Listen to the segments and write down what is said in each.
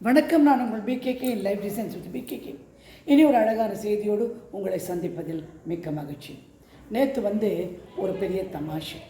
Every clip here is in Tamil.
வணக்கம் நான் உங்கள் PKK life designs with PKK இனி ஒரு அழகான செய்தியோடு உங்களை சந்திப்பதில் மிக்க மகிழ்ச்சி. நேற்று வந்து ஒரு பெரிய தமாஷை.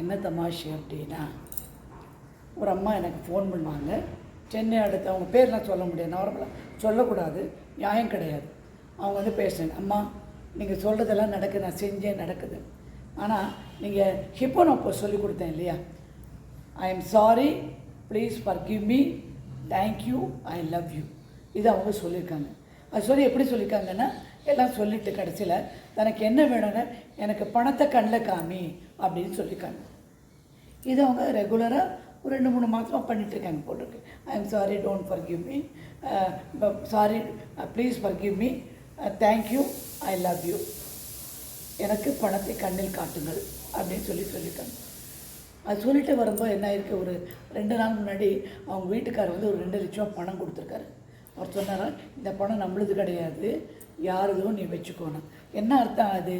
என்ன தமாஷை அப்படின்னா ஒரு அம்மா எனக்கு ஃபோன் பண்ணுவாங்க. சென்னை அடுத்து அவங்க பேர்லாம் சொல்ல முடியாது நார்மலாக சொல்லக்கூடாது நியாயம் கிடையாது. அவங்க வந்து பேசுகிறேன் அம்மா நீங்கள் சொல்கிறதெல்லாம் நடக்குது நான் செஞ்சேன் நடக்குது. ஆனால் நீங்கள் ஹிப்போ நான் இப்போ சொல்லி கொடுத்தேன் இல்லையா? I am sorry please forgive me thank you I love you இது அவங்க சொல்லியிருக்காங்க. அது சொல்லி எப்படி சொல்லியிருக்காங்கன்னா எல்லாம் சொல்லிட்டு கடைசியில் தனக்கு என்ன வேணும்னு எனக்கு பணத்தை கண்ணில் காமி அப்படின்னு சொல்லியிருக்காங்க. இது அவங்க ரெகுலராக ஒரு ரெண்டு மூணு மாதமாக பண்ணிகிட்ருக்காங்க போட்டிருக்கு I am sorry don't forgive me sorry please forgive me thank you I love you எனக்கு பணத்தை கண்ணில் காட்டுங்கள் அப்படின்னு சொல்லி சொல்லியிருக்காங்க. அது சொல்லிட்டு வரும்போது என்ன ஆயிருக்கு? ஒரு ரெண்டு நாள் முன்னாடி அவங்க வீட்டுக்காரர் வந்து ஒரு ரெண்டு லட்சம் பணம் கொடுத்துருக்காரு. அவர் சொன்னார் இந்த பணம் நம்மளுது கிடையாது யாருதும் நீ வச்சுக்கோணும் என்ன அர்த்தம் அது?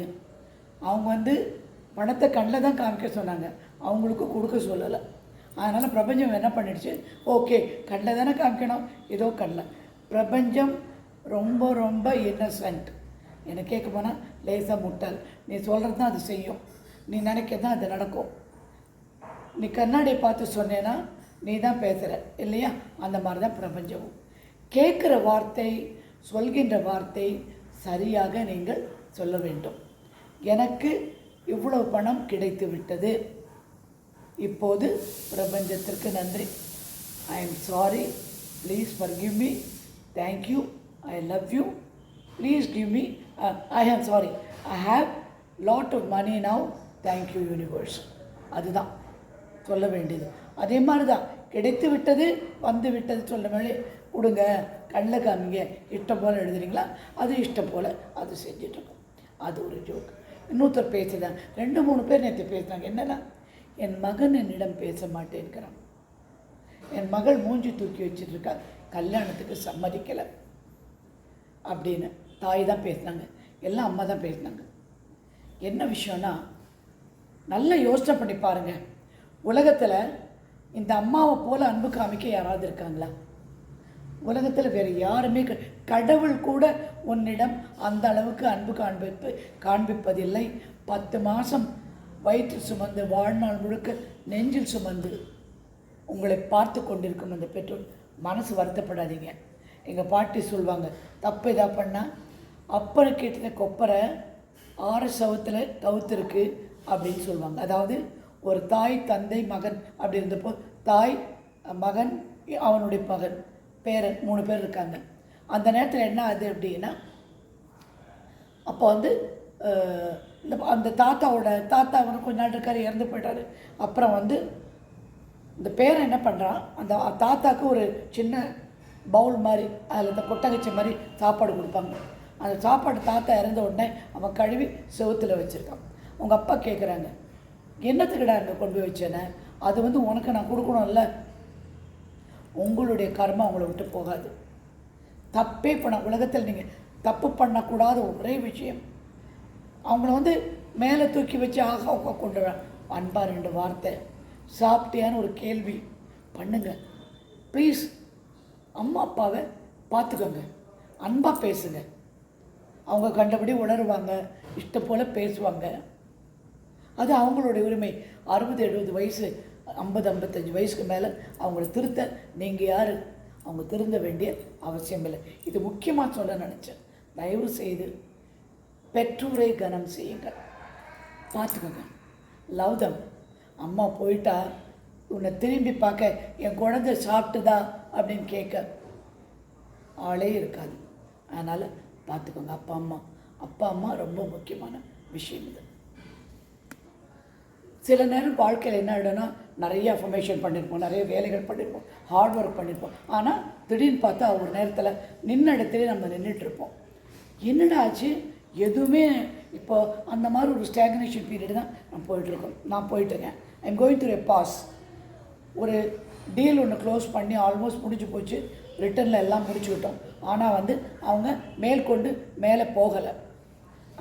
அவங்க வந்து பணத்தை கண்ணில் தான் காமிக்க சொன்னாங்க. அவங்களுக்கும் கொடுக்க சொல்லலை. அதனால் பிரபஞ்சம் என்ன பண்ணிடுச்சு? ஓகே கண்ணில் தானே காமிக்கணும். ஏதோ கண்ணில். பிரபஞ்சம் ரொம்ப ரொம்ப இன்னசென்ட் என்னை கேட்க போனால் லேசாக முட்டால் நீ சொல்கிறது தான் அது செய்யும். நீ நினைக்க தான் அது நடக்கும். நீ கண்ணாடியை பார்த்து சொன்னேன்னா நீ தான் பேசுகிற இல்லையா? அந்த மாதிரி தான் பிரபஞ்சமும். கேட்குற வார்த்தை சொல்கின்ற வார்த்தை சரியாக நீங்கள் சொல்ல வேண்டும். எனக்கு இவ்வளவு பணம் கிடைத்து விட்டது. இப்போது பிரபஞ்சத்திற்கு நன்றி. I am sorry please forgive me thank you I love you please give me I am sorry I have lot of money now thank you universe அதுதான். சொல்ல வேண்டியது. அதே மாதிரி தான் கிடைத்து விட்டது வந்து விட்டது சொல்ல மேலே கொடுங்க கண்ணில் காமிங்க இஷ்டம் போல் எழுதுறீங்களா? அது இஷ்டம் போல் அது செஞ்சிட்ருக்கோம். அது ஒரு ஜோக் இன்னொருத்தர் பேசிதான் ரெண்டு மூணு பேர் நேற்று பேசினாங்க. என்னென்னா என் மகன் என்னிடம் பேச மாட்டேங்கிறான் என் மகள் மூஞ்சி தூக்கி வச்சுட்டு கல்யாணத்துக்கு சம்மதிக்கலை. அப்படின்னு தாய் தான் பேசினாங்க. எல்லாம் அம்மா தான் பேசினாங்க. என்ன விஷயம்னா நல்லா யோசனை பண்ணி பாருங்கள் உலகத்தில் இந்த அம்மாவை போல் அன்பு காமிக்க யாராவது இருக்காங்களா? உலகத்தில் வேறு யாருமே கடவுள் கூட உன்னிடம் அந்த அளவுக்கு அன்பு காண்பிப்பு காண்பிப்பதில்லை. பத்து மாதம் வயிற்றில் சுமந்து வாழ்நாள் முழுக்க நெஞ்சில் சுமந்து உங்களை பார்த்து கொண்டிருக்கும் அந்த பெற்றோர் மனசு வருத்தப்படாதீங்க. எங்கள் பாட்டி சொல்லுவாங்க தப்பு இதாக பண்ணால் அப்பரை கேட்டதை கொப்பரை ஆறு சவத்தில் கவுத்துருக்கு அப்படின்னு சொல்லுவாங்க அதாவது ஒரு தாய் தந்தை மகன் அப்படி இருந்தப்போ தாய் மகன் அவனுடைய மகன் பேரன் மூணு பேர் இருக்காங்க. அந்த நேரத்தில் என்ன ஆகுது அப்படின்னா அப்போ வந்து இந்த அந்த தாத்தாவோட தாத்தா வந்து கொஞ்ச நாள் இருக்காரு இறந்து போயிட்டாரு. அப்புறம் வந்து இந்த பேரன் என்ன பண்ணுறான் அந்த தாத்தாவுக்கு ஒரு சின்ன பவுல் மாதிரி அதில் இந்த கொட்டகச்சி மாதிரி சாப்பாடு கொடுப்பாங்க. அந்த சாப்பாடு தாத்தா இறந்த உடனே அவன் கழுவி செவத்தில் வச்சுருக்கான். அவங்க அப்பா கேட்குறாங்க என்னத்துக்கடா அங்கே கொண்டு போய் வச்சேனே அது வந்து உனக்கு நான் கொடுக்கணும்ல. உங்களுடைய கர்மா உங்களை விட்டு போகாது. தப்பே பண்ண உலகத்தில் நீங்கள் தப்பு பண்ணக்கூடாத ஒரே விஷயம். அவங்கள வந்து மேலே தூக்கி வச்சு ஆகா உக்கா கொண்டு வர அன்பா ரெண்டு வார்த்தை. சாப்பிட்டியான்னு ஒரு கேள்வி. பண்ணுங்க. ப்ளீஸ் அம்மா அப்பாவை பார்த்துக்கோங்க. அன்பாக பேசுங்க. அவங்க கண்டபடி உணருவாங்க இஷ்டம் போல் பேசுவாங்க. அது அவங்களுடைய உரிமை. அறுபது எழுபது வயசு ஐம்பது ஐம்பத்தஞ்சு வயசுக்கு மேலே அவங்கள திருத்த நீங்கள் யார்? அவங்க திருந்த வேண்டிய அவசியம் இல்லை. இது முக்கியமாக சொல்ல நினச்சேன். தயவு செய்து பெற்றோரை கனம் செய்யுங்கள். பார்த்துக்கோங்க. Love them. அம்மா போயிட்டா உன்னை திரும்பி பார்க்க என் குழந்தை சாப்பிட்டுதா அப்படின்னு கேட்க ஆளே இருக்காது. அதனால் பார்த்துக்கோங்க அப்பா அம்மா. அப்பா அம்மா ரொம்ப முக்கியமான விஷயம் இது. சில நேரம் வாழ்க்கையில் என்ன ஆகிடும்னா நிறைய அஃபர்மேஷன் பண்ணியிருப்போம் நிறைய வேலைகள் பண்ணியிருப்போம் ஹார்ட் ஒர்க் பண்ணியிருப்போம் ஆனால் திடீர்னு பார்த்தா ஒரு நேரத்தில் நின்ன இடத்துல நம்ம நின்றுட்டு இருப்போம். என்னடா ஆச்சு? எதுவுமே இப்போ அந்த மாதிரி ஒரு ஸ்டாக்னேஷன் பீரியட் தான் நான் போயிட்டுருக்கோம் நான் போயிட்டுருக்கேன் I'm going through a pass ஒரு டீல் ஒன்று க்ளோஸ் பண்ணி ஆல்மோஸ்ட் முடிஞ்சு போச்சு. ரிட்டர்னில் எல்லாம் முடிச்சுக்கிட்டோம். ஆனால் வந்து அவங்க மேற்கொண்டு மேலே போகலை.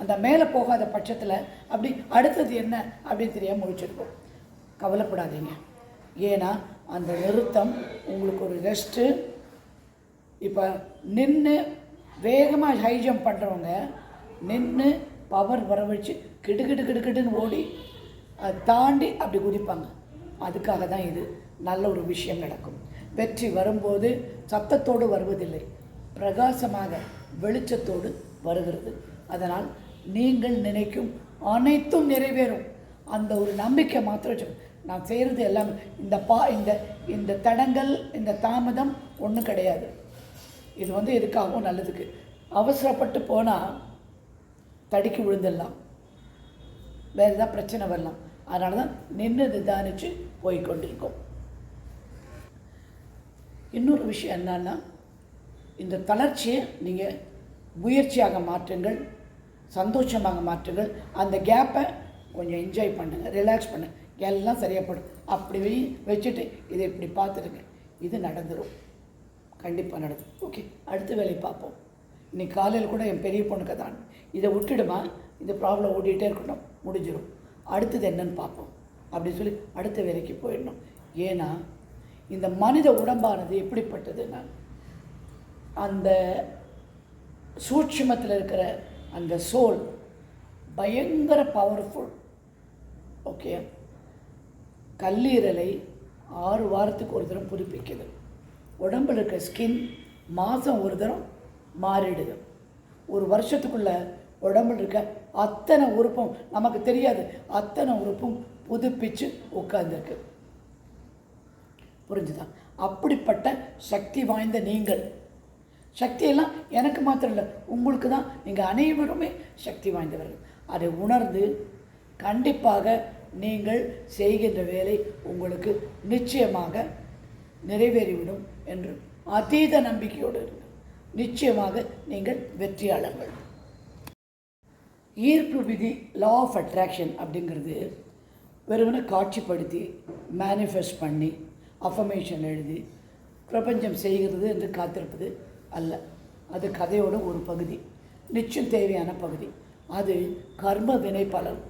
அந்த மேலே போகாத பட்சத்தில் அப்படி அடுத்தது என்ன அப்படின்னு தெரியாமல் முடிச்சிருக்கோம் கவலைப்படாதீங்க. ஏன்னா அந்த நிறுத்தம் உங்களுக்கு ஒரு ரெஸ்ட்டு இப்போ நின்று வேகமாக ஹை ஜம்ப் பண்ணுறவங்க நின்று பவர் வர வச்சு கிடு கிடு கிடு கிடுன்னு ஓடி அதை தாண்டி அப்படி குதிப்பாங்க. அதுக்காக தான் இது நல்ல ஒரு விஷயம் நடக்கும். வெற்றி வரும்போது சத்தத்தோடு வருவதில்லை. பிரகாசமாக வெளிச்சத்தோடு வருகிறது. அதனால் நீங்கள் நினைக்கும் அனைத்தும் நிறைவேறும். அந்த ஒரு நம்பிக்கை மாத்திரம் வச்சு நான் செய்கிறது எல்லாமே இந்த பா இந்த இந்த தடங்கள் இந்த தாமதம் ஒன்றும் கிடையாது. இது வந்து எதுக்காகவும் நல்லதுக்கு. அவசரப்பட்டு போனால் தடுக்கி விழுந்துடலாம். வேறு ஏதாவது பிரச்சனை வரலாம். அதனால தான் நின்று நிதானித்து போய்கொண்டிருக்கோம் இன்னொரு விஷயம் என்னன்னா இந்த தளர்ச்சியை நீங்கள் முயற்சியாக மாற்றுங்கள். சந்தோஷமாக மாற்றுங்கள். அந்த கேப்பை கொஞ்சம் என்ஜாய் பண்ணுங்கள் ரிலாக்ஸ் பண்ணுங்கள் எல்லாம் சரியாகப்படும் அப்படி வச்சுட்டு இதை இப்படி பார்த்துருங்க. இது நடந்துடும் கண்டிப்பாக நடக்கும் ஓகே அடுத்த வேலையை பார்ப்போம். இன்னைக்கு காலையில் கூட என் பெரிய பொண்ணுக்கு தான் இதை விட்டுடுமா? இந்த ப்ராப்ளம் ஓட்டிகிட்டே இருக்கணும். முடிஞ்சிடும் அடுத்தது என்னன்னு பார்ப்போம். அப்படின்னு சொல்லி அடுத்த வேலைக்கு போயிடணும். ஏன்னா இந்த மனித உடம்பானது எப்படிப்பட்டதுன்னா அந்த சூட்சுமத்தில் இருக்கிற அந்த சோல் பயங்கர பவர்ஃபுல் ஓகே கல்லீரலை ஆறு வாரத்துக்கு ஒரு தரம் புதுப்பிக்குது. உடம்புல இருக்க ஸ்கின் மாதம் ஒரு தரம் மாறிடுது. ஒரு வருஷத்துக்குள்ள உடம்புல இருக்க அத்தனை உறுப்பும் நமக்கு தெரியாது அத்தனை உறுப்பும் புதுப்பிச்சு உட்கார்ந்துருக்கு. புரிஞ்சுதான் அப்படிப்பட்ட சக்தி வாய்ந்த நீங்கள் சக்தியெல்லாம் எனக்கு மாத்திரம் இல்லை உங்களுக்கு தான். நீங்கள் அனைவருமே சக்தி வாய்ந்தவர்கள். அதை உணர்ந்து கண்டிப்பாக நீங்கள் செய்கின்ற வேலை உங்களுக்கு நிச்சயமாக நிறைவேறிவிடும் என்று அதீத நம்பிக்கையோடு நிச்சயமாக நீங்கள் வெற்றியாளர்கள். ஈர்ப்பு விதி லா ஆஃப் அட்ராக்ஷன் அப்படிங்கிறது வெறுமனை காட்சிப்படுத்தி மேனிஃபெஸ்ட் பண்ணி அஃபர்மேஷன் எழுதி பிரபஞ்சம் செய்கிறது என்று காத்திருப்பது அல்ல. அது கதையோட ஒரு பகுதி. நிச்சயம் தேவையான பகுதி. அது கர்ம வினை பலன்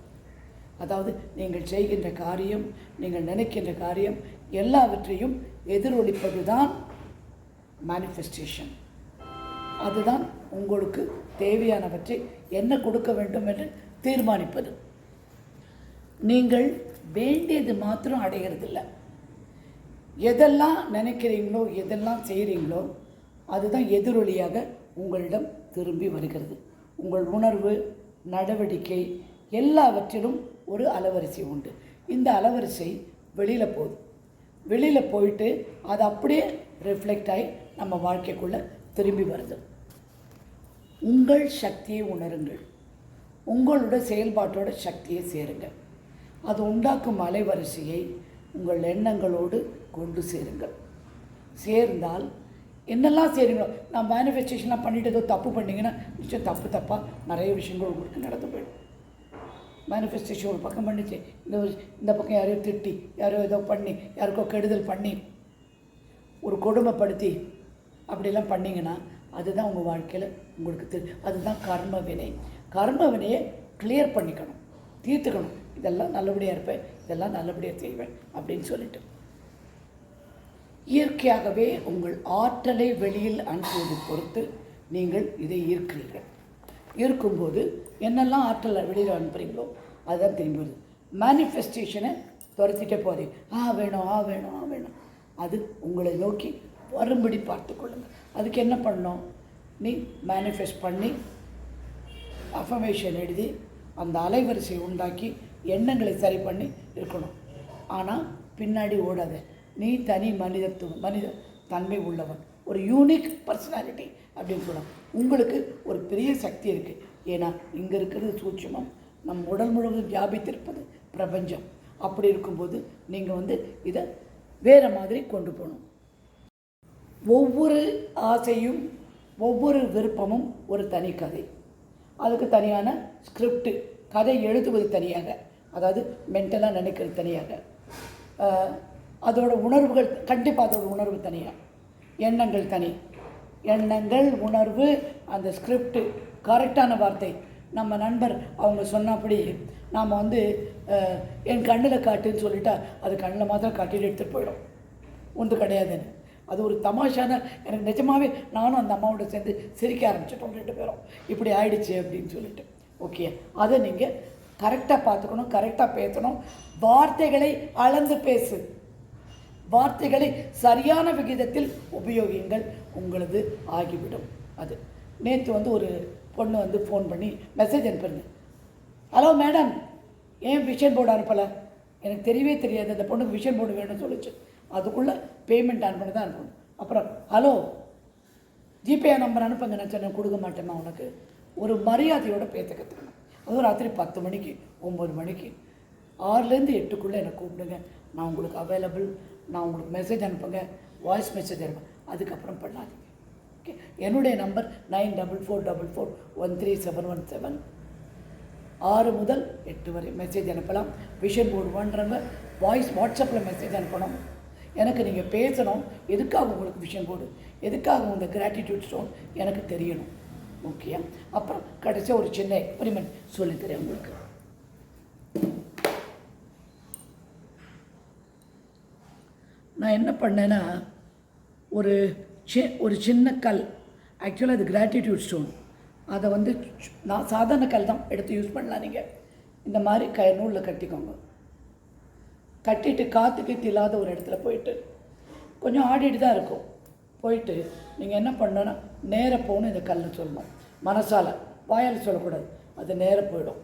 அதாவது நீங்கள் செய்கின்ற காரியம் நீங்கள் நினைக்கின்ற காரியம் எல்லாவற்றையும் எதிரொலிப்பது தான் மேனிஃபெஸ்டேஷன் அதுதான் உங்களுக்கு தேவையானவற்றை என்ன கொடுக்க வேண்டும் என்று தீர்மானிப்பது. நீங்கள் வேண்டியது மாத்திரம் அடைகிறதில்ல எதெல்லாம் நினைக்கிறீங்களோ எதெல்லாம் செய்கிறீங்களோ அதுதான் எதிரொலியாக உங்களிடம் திரும்பி வருகிறது. உங்கள் உணர்வு நடவடிக்கை எல்லாவற்றிலும் ஒரு அலவரிசை உண்டு. இந்த அலவரிசை வெளியில் போகுது. வெளியில் போயிட்டு அது அப்படியே ரிஃப்ளெக்ட் ஆகி நம்ம வாழ்க்கைக்குள்ளே திரும்பி வருது. உங்கள் சக்தியை உணருங்கள். உங்களோட செயல்பாட்டோட சக்தியை சேருங்க அது உண்டாக்கும் அலைவரிசையை உங்கள் எண்ணங்களோடு கொண்டு சேருங்கள். சேர்ந்தால் என்னெல்லாம் செய்கிறீங்களோ நான் மேனிஃபெஸ்டேஷன்லாம் பண்ணிட்டு ஏதோ தப்பு பண்ணிங்கன்னா நிச்சயம் தப்பு தப்பாக நிறைய விஷயங்கள் உங்களுக்கு நடந்து போயிடும். மேனிஃபெஸ்டேஷன் ஒரு பக்கம் பண்ணிச்சு இந்த இந்த பக்கம் யாரையோ திட்டி யாரோ ஏதோ பண்ணி யாருக்கோ கெடுதல் பண்ணி ஒரு கொடுமைப்படுத்தி அப்படிலாம் பண்ணிங்கன்னா அதுதான் உங்கள் வாழ்க்கையில் உங்களுக்கு தெரி அதுதான் கர்ம வினை. கர்ம வினையை கிளியர் பண்ணிக்கணும் தீர்த்துக்கணும். இதெல்லாம் நல்லபடியாக இருப்பேன் இதெல்லாம் நல்லபடியாக செய்வேன் அப்படின்னு சொல்லிட்டு. இயற்கையாகவே உங்கள் ஆற்றலை வெளியில் அனுப்புவது பொறுத்து நீங்கள் இதை ஈர்க்கிறீர்கள். ஈர்க்கும்போது என்னெல்லாம் ஆற்றலை வெளியில் அனுப்புகிறீங்களோ அதுதான் திரும்பி வருது மேனிஃபெஸ்டேஷனை துரத்திட்டே போதே ஆ வேணும் ஆ வேணும் ஆ வேணும். அது உங்களை நோக்கி வரும்படி பார்த்து கொள்ளுங்கள் அதுக்கு என்ன பண்ணணும்? நீ மேனிஃபெஸ்ட் பண்ணி அஃபர்மேஷன் எழுதி அந்த அலைவரிசையை உண்டாக்கி எண்ணங்களை சரி பண்ணி இருக்கணும். ஆனால் பின்னாடி ஓடாத. நீ தனி மனிதத்துவம் மனித தன்மை உள்ளவன். ஒரு யூனிக் பர்சனாலிட்டி அப்படின்னு சொல்லலாம். உங்களுக்கு ஒரு பெரிய சக்தி இருக்குது ஏன்னா இங்கே இருக்கிறது சூட்சமம். நம் உடல் முழுவதும் வியாபித்திருப்பது பிரபஞ்சம். அப்படி இருக்கும்போது நீங்கள் வந்து இதை வேறு மாதிரி கொண்டு போகணும். ஒவ்வொரு ஆசையும் ஒவ்வொரு விருப்பமும் ஒரு தனி கதை. அதுக்கு தனியான ஸ்கிரிப்டு கதை எழுதுவது தனியாக. அதாவது மென்டலாக நினைக்கிறது தனியாக. அதோட உணர்வுகள் கண்டிப்பாக அதோட உணர்வு தனியாக எண்ணங்கள் தனி. எண்ணங்கள் உணர்வு அந்த ஸ்கிரிப்டு கரெக்டான வார்த்தை. நம்ம நண்பர் அவங்க சொன்னபடி நாம் வந்து என் கண்ணில் காட்டுன்னு சொல்லிட்டா அது கண்ணில் மாத்திரம் காட்டிட்டு எடுத்துகிட்டு போயிடும். ஒன்று கிடையாதுன்னு அது. ஒரு தமாஷான எனக்கு நிஜமாவே நானும் அந்த அம்மாவோட சேர்ந்து சிரிக்க ஆரம்பிச்சிட்டோம் ரெண்டு பேரும். இப்படி ஆயிடுச்சு அப்படின்னு சொல்லிட்டு. ஓகே அதை நீங்கள் கரெக்டாக பார்த்துக்கணும் கரெக்டாக பேசணும். வார்த்தைகளை அளந்து பேசு. வார்த்தைகளை சரியான விகிதத்தில் உபயோகியுங்கள். உங்களது ஆகிவிடும். அது. நேற்று வந்து ஒரு பொண்ணு வந்து ஃபோன் பண்ணி மெசேஜ் அனுப்பியிருந்தேன். ஹலோ மேடம் ஏன் விஷன் போர்டு அனுப்பலை? எனக்கு தெரியவே தெரியாது. அந்த பொண்ணுக்கு விஷன் போர்டு வேணும்னு சொல்லிச்சு. அதுக்குள்ளே பேமெண்ட் அனுப்பணும் தான் அனுப்பணும். அப்புறம் ஹலோ ஜிபே நம்பர் அனுப்புங்க. நான் சொன்னேன் கொடுக்க மாட்டேம்மா உனக்கு. ஒரு மரியாதையோட பேச கற்றுக்கணும் அதுவும் ராத்திரி பத்து மணிக்கு ஒம்பது மணிக்கு. ஆறுலேருந்து எட்டுக்குள்ளே என்னை கூப்பிடுங்க. நான் உங்களுக்கு அவைலபிள் நான் உங்களுக்கு மெசேஜ் அனுப்புங்க வாய்ஸ் மெசேஜ் அனுப்புங்க அதுக்கப்புறம் பண்ணாதீங்க. ஓகே என்னுடைய number nine double four double four one three seven one seven ஆறு முதல் எட்டு வரை மெசேஜ் அனுப்பலாம். விஷன் போர்டு பண்ணுறவங்க வாய்ஸ் வாட்ஸ்அப்பில் மெசேஜ் அனுப்பணும். எனக்கு நீங்கள் பேசணும். எதுக்காக உங்களுக்கு விஷன் போர்டு எதுக்காக உங்கள் கிராட்டிடியூட் ஸ்டோன் எனக்கு தெரியணும். ஓகே அப்புறம் கடைசியாக ஒரு சின்ன எக்ஸ்பெரிமெண்ட் சொல்லித்தரேன் உங்களுக்கு. நான் என்ன பண்ணேன்னா ஒரு சி ஒரு சின்ன கல் ஆக்சுவலாக அது கிராட்டிடியூட் ஸ்டோன் அதை வந்து சு- நான் சாதாரண கல் தான் எடுத்து யூஸ் பண்ணலாம் நீங்கள் இந்த மாதிரி க நூலில் கட்டிக்கோங்க. கட்டிட்டு காற்று கீத்து இல்லாத ஒரு இடத்துல போயிட்டு கொஞ்சம் ஆடிட்டு தான் இருக்கும். போயிட்டு நீங்கள் என்ன பண்ணணும்னா நேராக போகணும் இந்த கல்லை சொல்லணும். மனசால் வாயால் சொல்லக்கூடாது. அது நேராக போயிடும்.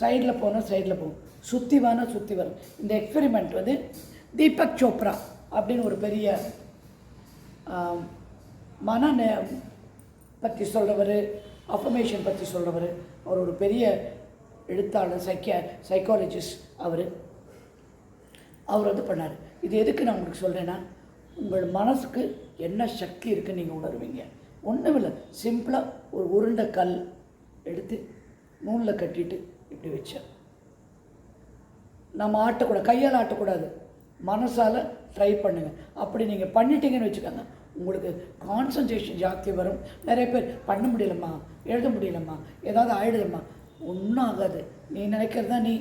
சைடில் போனால் சைடில் போகும். சுற்றி வானா சுற்றி வரும். இந்த எக்ஸ்பெரிமெண்ட் வந்து தீபக் சோப்ரா அப்படின்னு ஒரு பெரிய மன நே- பற்றி சொல்கிறவர் அஃபர்மேஷன் பற்றி சொல்கிறவர் அவர் ஒரு பெரிய எழுத்தாளர் சைக்கிய சைக்காலஜிஸ்ட் அவர். அவர் வந்து பண்ணார். இது எதுக்கு நான் உங்களுக்கு சொல்கிறேன்னா உங்கள் மனசுக்கு என்ன சக்தி இருக்குன்னு நீங்கள் உணர்வீங்க. ஒன்றும் இல்லை சிம்பிளாக ஒரு உருண்டை கல் எடுத்து நூலில் கட்டிட்டு இப்படி வச்சேன் நம்ம ஆட்டக்கூடாது கையால் ஆட்டக்கூடாது. மனசால் ட்ரை பண்ணுங்கள் அப்படி நீங்கள் பண்ணிட்டீங்கன்னு வச்சுக்கோங்க. உங்களுக்கு கான்சன்ட்ரேஷன் ஜாஸ்தி வரும். நிறைய பேர் பண்ண முடியலம்மா எழுத முடியலம்மா ஏதாவது ஆகிடுதம்மா ஒன்றும் ஆகாது. நீ நினைக்கிறது தான் நீ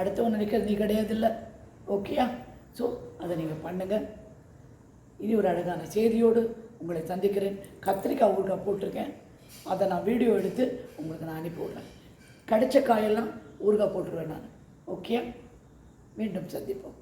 அடுத்தவன் நினைக்கிறது நீ கிடையாது இல்லை ஓகேயா ஸோ அதை நீங்கள் பண்ணுங்கள் இனி ஒரு அழகான செய்தியோடு உங்களை சந்திக்கிறேன். கத்திரிக்காய் ஊறுகாய் போட்டிருக்கேன். அதை நான் வீடியோ எடுத்து உங்களுக்கு நான் அனுப்பி விடுறேன். கடிச்ச காயெல்லாம் ஊறுகாய் போட்டுருவேன் நான். ஓகே மீண்டும் சந்திப்போம்.